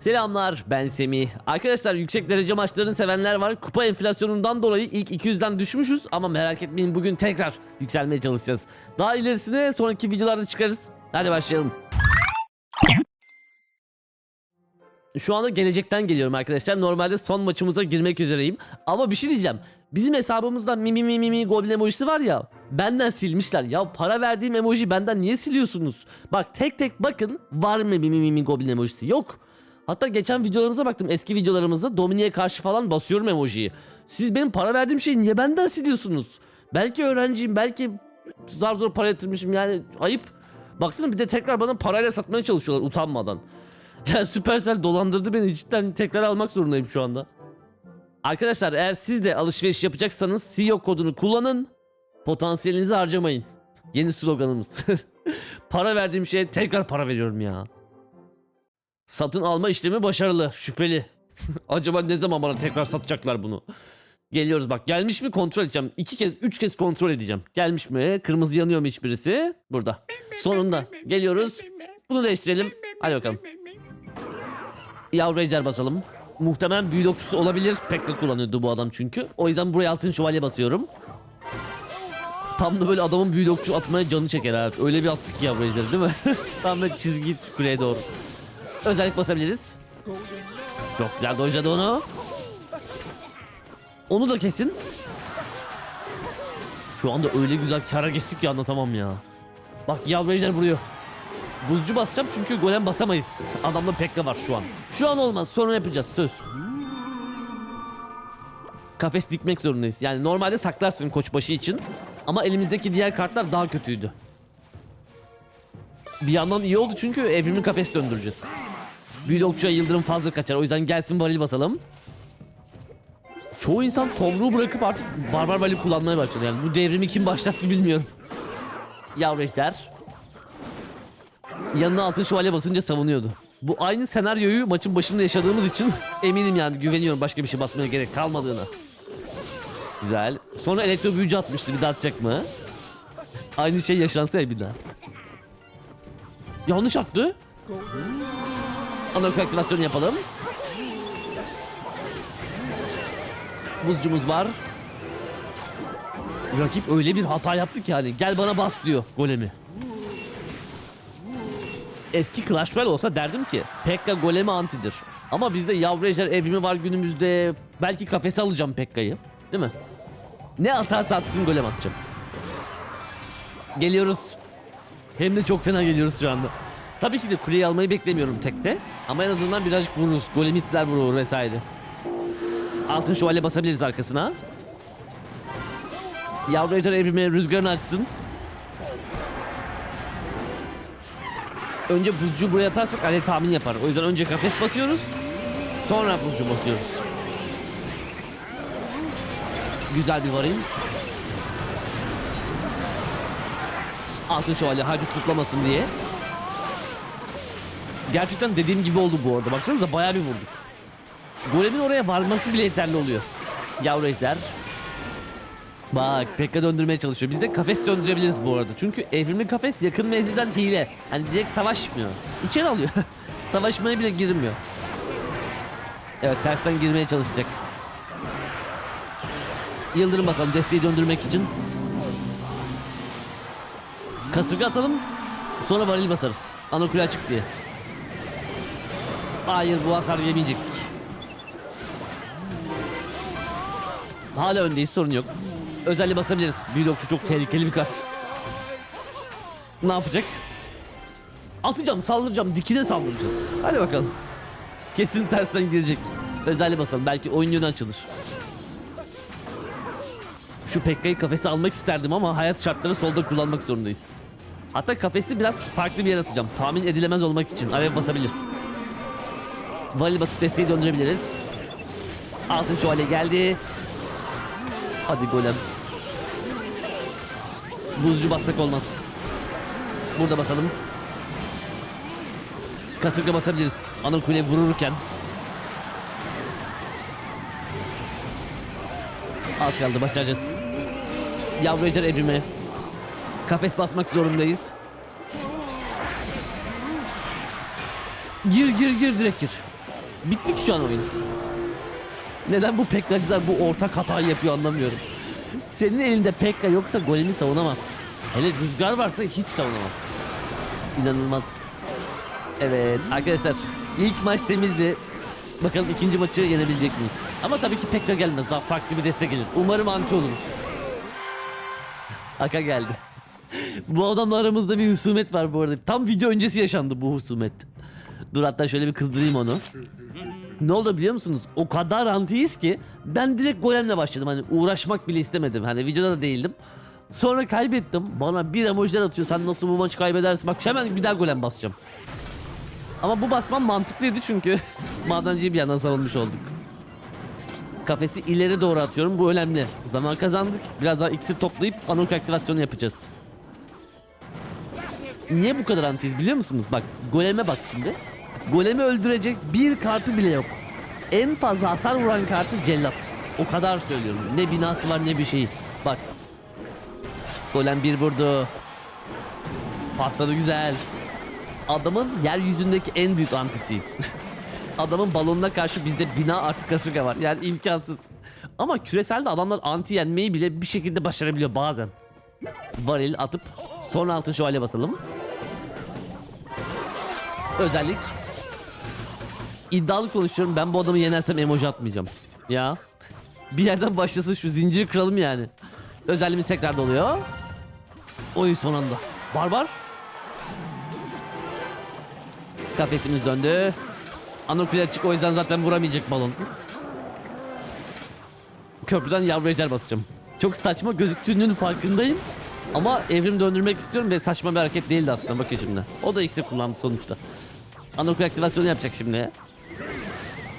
Selamlar ben Semih. Arkadaşlar yüksek derece maçlarını sevenler var. Kupa enflasyonundan dolayı ilk 200'den düşmüşüz ama merak etmeyin bugün tekrar yükselmeye çalışacağız. Daha ilerisine sonraki videolarda çıkarız. Hadi başlayalım. Şu anda gelecekten geliyorum arkadaşlar. Normalde son maçımıza girmek üzereyim. Ama bir şey diyeceğim. Bizim hesabımızda mimi mimi mimi goblin emojisi var ya. Benden silmişler. Ya para verdiğim emoji benden niye siliyorsunuz? Bak tek tek bakın var mı mimi mimi goblin emojisi? Yok. Hatta geçen videolarımıza baktım. Eski videolarımızda Dominik'e karşı falan basıyorum emojiyi. Siz benim para verdiğim şeyi niye benden siliyorsunuz? Belki öğrenciyim. Belki zar zor para yatırmışım. Yani ayıp. Baksana bir de tekrar bana parayla satmaya çalışıyorlar utanmadan. Ya Supercell dolandırdı beni cidden tekrar almak zorundayım şu anda. Arkadaşlar eğer siz de alışveriş yapacaksanız CEO kodunu kullanın. Potansiyelinizi harcamayın. Yeni sloganımız. para verdiğim şeye tekrar para veriyorum ya. Satın alma işlemi başarılı. Şüpheli. Acaba ne zaman bana tekrar satacaklar bunu? Geliyoruz bak gelmiş mi kontrol edeceğim. İki kez, üç kez kontrol edeceğim. Gelmiş mi? Kırmızı yanıyor mu hiçbirisi? Burada. Sonunda. Geliyoruz. Bunu değiştirelim. Hadi bakalım. Yavru ejder basalım. Muhtemelen büyü okçusu olabilir. Pekka kullanıyordu bu adam çünkü. O yüzden buraya altın şövalye basıyorum. Tam da böyle adamın büyülü okçu atmaya canı çeker abi. Öyle bir attık ki yavru ejderi değil mi? Tam böyle çizgi kuleye doğru. Özellik basabiliriz. Çok güzel dojladı onu. Onu da kesin. Şu anda öyle güzel kara geçtik ki anlatamam ya. Bak ejder vuruyor. Buzcu basacağım çünkü golem basamayız. Adamda Pekka var şu an. Şu an olmaz sonra yapacağız söz. Kafes dikmek zorundayız. Yani normalde saklarsın koçbaşı için. Ama elimizdeki diğer kartlar daha kötüydü. Bir yandan iyi oldu çünkü evrimli kafes döndüreceğiz. Büyülü okçuya yıldırım fazla kaçar. O yüzden gelsin varil basalım. Çoğu insan tomruğu bırakıp artık barbar varil kullanmaya başladı. Yani bu devrimi kim başlattı bilmiyorum. Yavru ejder. Yanına altın şövalye basınca savunuyordu. Bu aynı senaryoyu maçın başında yaşadığımız için eminim yani güveniyorum başka bir şey basmaya gerek kalmadığına. Güzel. Sonra elektro büyücü atmıştı bir daha atacak mı? Aynı şey yaşansa ya bir daha. Yanlış attı. Anok aktivasyonu yapalım. Buzcumuz var. Rakip öyle bir hata yaptı ki yani gel bana bas diyor golemi. Eski Clash Royale olsa derdim ki Pekka golemi antidir. Ama bizde yavru ejder evrimi var günümüzde. Belki kafese alacağım Pekka'yı. Değil mi? Ne atarsa atsın golem atacağım. Geliyoruz. Hem de çok fena geliyoruz şu anda. Tabii ki de kuleyi almayı beklemiyorum tekte. Ama en azından birazcık vururuz. Golemitler vurur vesaire. Altın şövalye basabiliriz arkasına. Yavru ejder evrimi rüzgarını açsın. Önce buzcu buraya atarsak alev tahmin yapar. O yüzden önce kafes basıyoruz. Sonra buzcu basıyoruz. Güzel bir varayım. Altın şövalye haydut zıplamasın diye. Gerçekten dediğim gibi oldu bu arada. Baksanıza bayağı bir vurduk. Golemin oraya varması bile yeterli oluyor. Yavru ejder. Bak Pekka döndürmeye çalışıyor. Biz de kafes döndürebiliriz bu arada. Çünkü evrimli kafes yakın menzilden hile. Hani direkt savaşmıyor. İçeri alıyor. Savaşmaya bile girmiyor. Evet tersten girmeye çalışacak. Yıldırım basalım desteği döndürmek için. Kasırga atalım. Sonra varil basarız. Anokule açık diye. Hayır bu hasar yemeyecektik. Hala öndeyiz sorun yok. Özelliği basabiliriz. Büyülokçu çok tehlikeli bir kart. Ne yapacak? Atacağım, saldıracağım, dikine saldıracağız. Hadi bakalım. Kesin tersten girecek. Özelliği basalım. Belki oyun yönü açılır. Şu Pekka'yı kafese almak isterdim ama hayat şartları solda kullanmak zorundayız. Hatta kafesi biraz farklı bir yere atacağım. Tahmin edilemez olmak için. Alev basabilir. Valil basıp desteği döndürebiliriz. Altın şövalye geldi. Hadi golem. Buzcu bassak olmaz. Burada basalım. Kasırga basabiliriz. Ana kule vururken. Az kaldı başlayacağız. Yavru ejder evrimi. Kafes basmak zorundayız. Gir gir gir direkt gir. Bitti ki şu an oyun. Neden bu Pekkacılar bu ortak hatayı yapıyor anlamıyorum. Senin elinde Pekka yoksa golemi savunamaz. Hele rüzgar varsa hiç savunamaz. İnanılmaz. Evet arkadaşlar ilk maç temizdi. Bakalım ikinci maçı yenebilecek miyiz? Ama tabii ki Pekka gelmez. Daha farklı bir destek gelir. Umarım anti oluruz. Aka geldi. bu adamla aramızda bir husumet var bu arada. Tam video öncesi yaşandı bu husumet. Dur hatta şöyle bir kızdırayım onu. Ne oldu biliyor musunuz? O kadar antiyiz ki ben direkt golemle başladım. Hani uğraşmak bile istemedim. Hani videoda da değildim. Sonra kaybettim. Bana bir emojiler atıyor. Sen nasıl bu maçı kaybedersin? Bak hemen bir daha golem basacağım. Ama bu basmam mantıklıydı çünkü madenciyi bir yandan savunmuş olduk. Kafesi ileri doğru atıyorum. Bu önemli. Zaman kazandık. Biraz daha iksir toplayıp anok aktivasyonu yapacağız. Niye bu kadar antiyiz biliyor musunuz? Bak goleme bak şimdi. Golemi öldürecek bir kartı bile yok. En fazla hasar vuran kartı cellat. O kadar söylüyorum. Ne binası var ne bir şeyi. Bak. Golem bir vurdu. Patladı güzel. Adamın yeryüzündeki en büyük antisiyiz. Adamın balonuna karşı bizde bina artı kasırga var. Yani imkansız. Ama küreselde adamlar anti yenmeyi bile bir şekilde başarabiliyor bazen. Varil atıp sonra altın şövalye basalım. Özellik. İddialı konuşuyorum. Ben bu adamı yenersem emoji atmayacağım. Ya. Bir yerden başlasın şu zinciri kıralım yani. Özelliğimiz tekrar doluyor. Oyun son anda. Barbar. Kafesimiz döndü. Anokül açık o yüzden zaten vuramayacak balon. Köprüden yavru ejder basacağım. Çok saçma gözüktüğünün farkındayım. Ama evrim döndürmek istiyorum ve saçma bir hareket değildi aslında bakın şimdi. O da X'i kullandı sonuçta. Anokül aktivasyonu yapacak şimdi.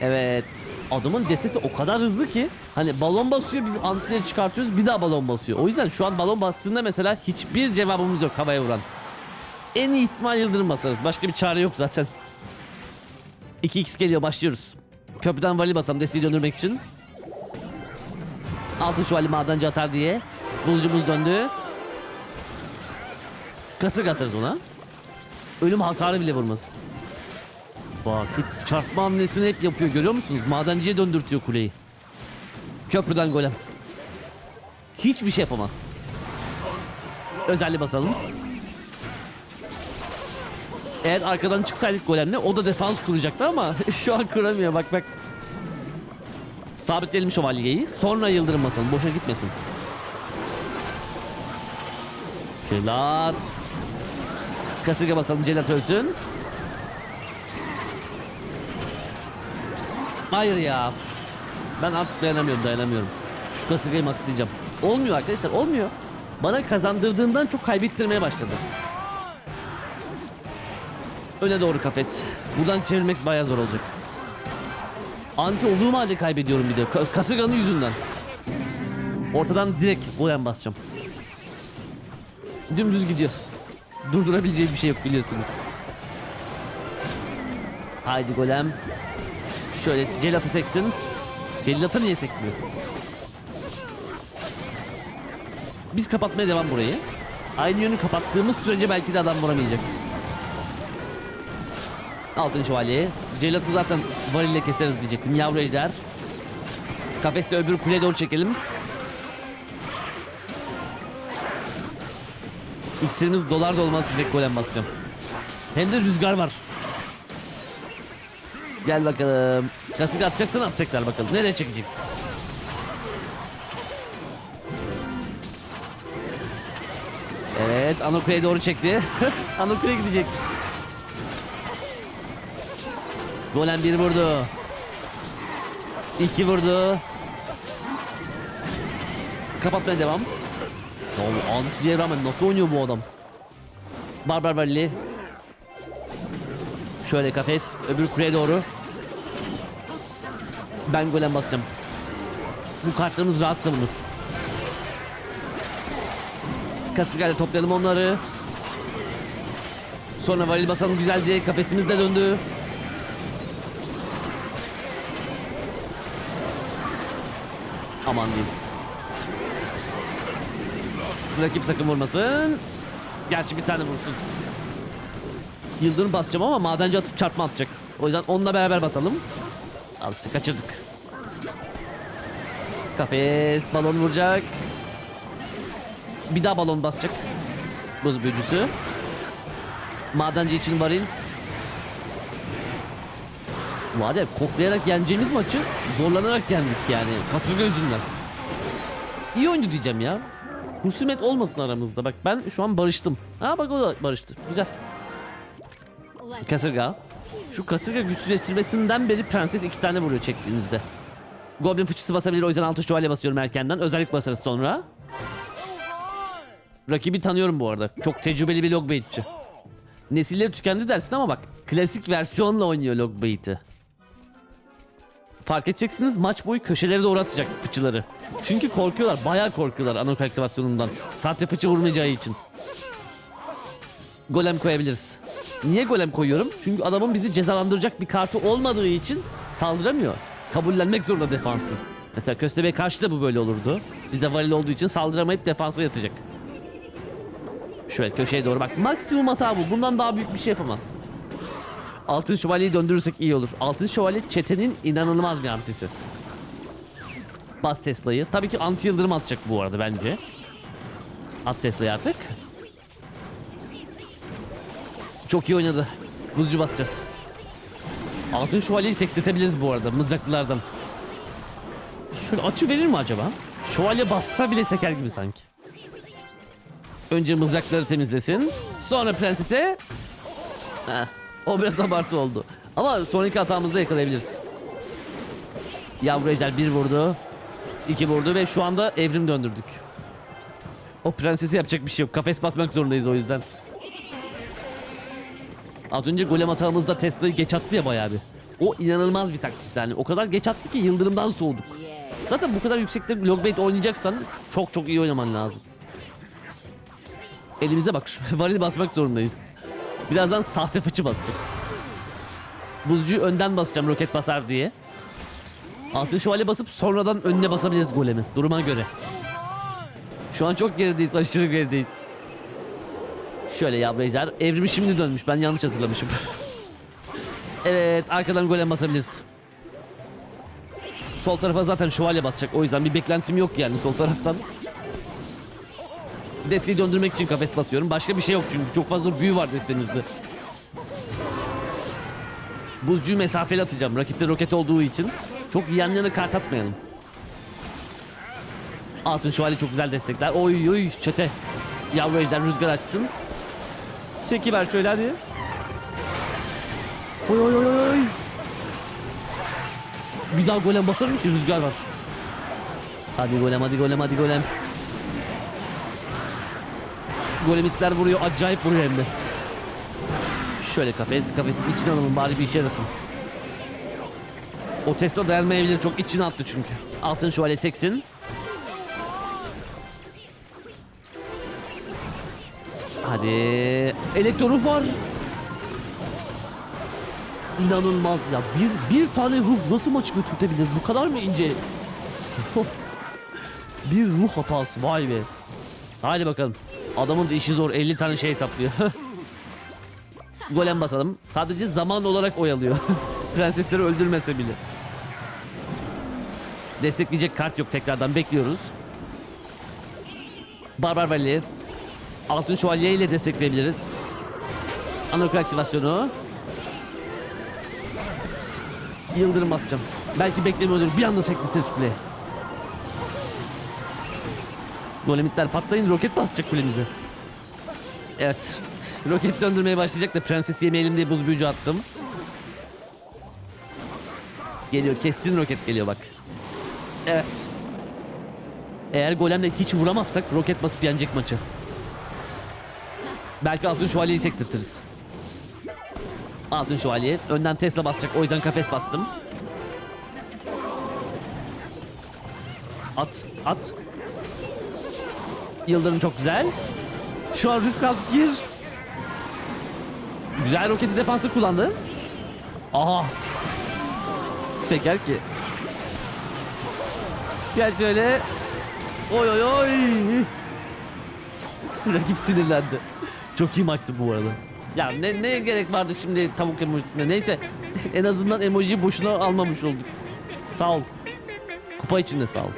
Evet. Adamın destesi o kadar hızlı ki hani balon basıyor biz antileri çıkartıyoruz bir daha balon basıyor. O yüzden şu an balon bastığında mesela hiçbir cevabımız yok havaya vuran. En iyi ihtimal yıldırım basarız. Başka bir çare yok zaten. 2x geliyor başlıyoruz. Köprüden vali basalım desteği döndürmek için. Altın şövalye madenci atar diye. Buzcumuz döndü. Kasık atarız ona. Ölüm hasarı bile vurmaz. Bak şu çarpma hamlesini hep yapıyor görüyor musunuz? Madenciye döndürtüyor kuleyi. Köprüden golem. Hiçbir şey yapamaz. Özelliği basalım. Eğer arkadan çıksaydık golemle o da defans kuracaktı ama şu an kuramıyor bak bak. Sabitleyelim şövalyeyi. Sonra yıldırım basalım. Boşa gitmesin. Celat. Kasırga basalım. Celat ölsün. Hayır ya. Ben artık dayanamıyorum dayanamıyorum. Şu kasırgayı maxlayacağım. Olmuyor arkadaşlar olmuyor. Bana kazandırdığından çok kaybettirmeye başladı. Öne doğru kafes. Buradan çevirmek bayağı zor olacak. Anti olduğum halde kaybediyorum bir de. Ka- kasırganın yüzünden. Ortadan direkt golem basacağım. Dümdüz gidiyor. Durdurabileceği bir şey yok biliyorsunuz. Haydi golem. Şöyle celatı seksin. Celatı niye sekmiyor? Biz kapatmaya devam burayı. Aynı yönü kapattığımız sürece belki de adam vuramayacak. Altın şövalye. Celatı zaten varille keseriz diyecektim. Yavru ejder. Kafeste öbür kuleye doğru çekelim. İksirimiz dolar da olmaz direkt golem basacağım. Hem de rüzgar var. Gel bakalım. Kasık atacaksan at tekrar bakalım. Nereye çekeceksin? Evet Anoku'ya doğru çekti. Anoku'ya gidecek. Golem bir vurdu. İki vurdu. Kapatmaya devam. Ya antiliye rağmen nasıl oynuyor bu adam? Barbar Valley. Şöyle kafes öbür kuleye doğru. Ben golem basacağım. Bu kartlarımız rahat savunur. Kasırgayla toplayalım onları. Sonra varil basalım güzelce. Kafesimiz de döndü. Aman diyeyim. Rakip sakın vurmasın. Gerçi bir tane vursun. Yıldırım basacağım ama madenci atıp çarpma atacak. O yüzden onunla beraber basalım. Al işte kaçırdık. Kafes balon vuracak. Bir daha balon basacak. Buz büyücüsü. Madenci için varil. Var ya koklayarak yeneceğimiz maçı zorlanarak yendik yani. Kasırga yüzünden. İyi oyuncu diyeceğim ya. Husumet olmasın aramızda. Bak ben şu an barıştım. Ha bak o da barıştı. Güzel. Kasırga. Şu kasırga güçsüzleştirmesinden beri prenses iki tane vuruyor çektiğinizde. Goblin fıçısı basabilir o yüzden altı şövalye basıyorum erkenden. Özellik basarız sonra. Rakibi tanıyorum bu arada. Çok tecrübeli bir logbaitçi. Nesilleri tükendi dersin ama bak klasik versiyonla oynuyor logbait'i. Fark edeceksiniz maç boyu köşelere doğru atacak fıçıları. Çünkü korkuyorlar, bayağı korkuyorlar anok aktivasyonundan. Sahte fıçı vurmayacağı için. Golem koyabiliriz. Niye golem koyuyorum? Çünkü adamın bizi cezalandıracak bir kartı olmadığı için saldıramıyor. Kabullenmek zorunda defansı. Mesela Köstebe'ye karşı da bu böyle olurdu. Bizde varil olduğu için saldıramayıp defansa yatacak. Şöyle köşeye doğru bak. Maksimum hata bu. Bundan daha büyük bir şey yapamaz. Altın şövalyeyi döndürürsek iyi olur. Altın şövalye çetenin inanılmaz bir antisi. Bas Tesla'yı. Tabii ki anti yıldırım atacak bu arada bence. At Tesla'yı artık. Çok iyi oynadı. Buzcu basacağız. Altın şövalyeyi sektirtebiliriz bu arada mızraklılardan. Şöyle açı verir mi acaba? Şövalye bassa bile seker gibi sanki. Önce mızrakları temizlesin. Sonra prensese... Heh, o biraz abartı oldu. Ama sonraki hatamızda yakalayabiliriz. Yavru ejder bir vurdu. iki vurdu ve şu anda evrim döndürdük. O prensesi yapacak bir şey yok. Kafes basmak zorundayız o yüzden. Az önce golem hatamızda Tesla'yı geç attı ya bayağı bir. O inanılmaz bir taktik yani. O kadar geç attı ki yıldırımdan soğuduk. Zaten bu kadar yüksekte logbait oynayacaksan çok çok iyi oynaman lazım. Elimize bak. Varil basmak zorundayız. Birazdan sahte fıçı basacak. Buzcuyu önden basacağım roket basar diye. Altın şövalye basıp sonradan önüne basabiliriz golemi. Duruma göre. Şu an çok gerideyiz. Aşırı gerideyiz. Şöyle yavru ejder. Evrimi şimdi dönmüş. Ben yanlış hatırlamışım. evet arkadan golem basabiliriz. Sol tarafa zaten şövalye basacak. O yüzden bir beklentim yok yani sol taraftan. Desteği döndürmek için kafes basıyorum. Başka bir şey yok çünkü çok fazla büyü var destemizde. Buzcuyu mesafeli atacağım. Rakipte roket olduğu için. Çok yan yana kart atmayalım. Altın şövalye çok güzel destekler. Oy oy çete. Yavru ejder rüzgar açsın. Seki ver şöyle hadi. Oy oy oy oy. Bir daha golem basarım ki rüzgar var. Hadi golem hadi golem hadi golem. Golemitler vuruyor acayip vuruyor hem de. Şöyle kafes kafesin içine alalım bari bir işe yarasın. O Tesla dayanmayabilir çok içine attı çünkü. Altın şövalye seksin. Hadi. Elektroruf var. İnanılmaz ya. Bir, bir tane ruh nasıl maçı götürtebilir? Bu kadar mı ince? bir ruh hatası vay be. Hadi bakalım. Adamın da işi zor 50 tane şey hesaplıyor. Golem basalım. Sadece zaman olarak oyalıyor. Prensesleri öldürmese bile. Destekleyecek kart yok tekrardan bekliyoruz. Barbar Valley. Altın Şövalye ile destekleyebiliriz. Anokra aktivasyonu. Yıldırım basacağım. Belki beklemiyordur. Bir anda sektiririz kuleye. Golemitler patlayın roket basacak kulemize. Evet. Roket döndürmeye başlayacak da prenses yemeyelim diye buz büyücü attım. Geliyor kesin roket geliyor bak. Evet. Eğer golemle hiç vuramazsak roket basıp yenecek maçı. Belki altın şövalyeyi sektirtiriz. Altın şövalye. Önden Tesla basacak. O yüzden kafes bastım. At. At. Yıldırım çok güzel. Şu an risk aldık gir. Güzel roketi defansı kullandı. Aha. Şeker ki. Gel şöyle. Oy oy oy. Rakip sinirlendi. Çok iyi maçtı bu arada. Ya ne, ne gerek vardı şimdi tavuk emojisine neyse. en azından emojiyi boşuna almamış olduk. Sağ ol. Kupa için de sağ ol.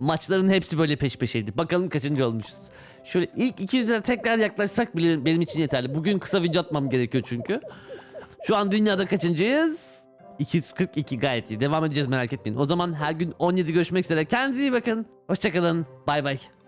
Maçların hepsi böyle peş peşeydi. Bakalım kaçıncı olmuşuz. Şöyle ilk 200 lira tekrar yaklaşsak bile benim için yeterli. Bugün kısa video atmam gerekiyor çünkü. Şu an dünyada kaçıncıyız? 242 gayet iyi. Devam edeceğiz merak etmeyin. O zaman her gün 17 görüşmek üzere. Kendinize iyi bakın. Hoşçakalın. Bay bay.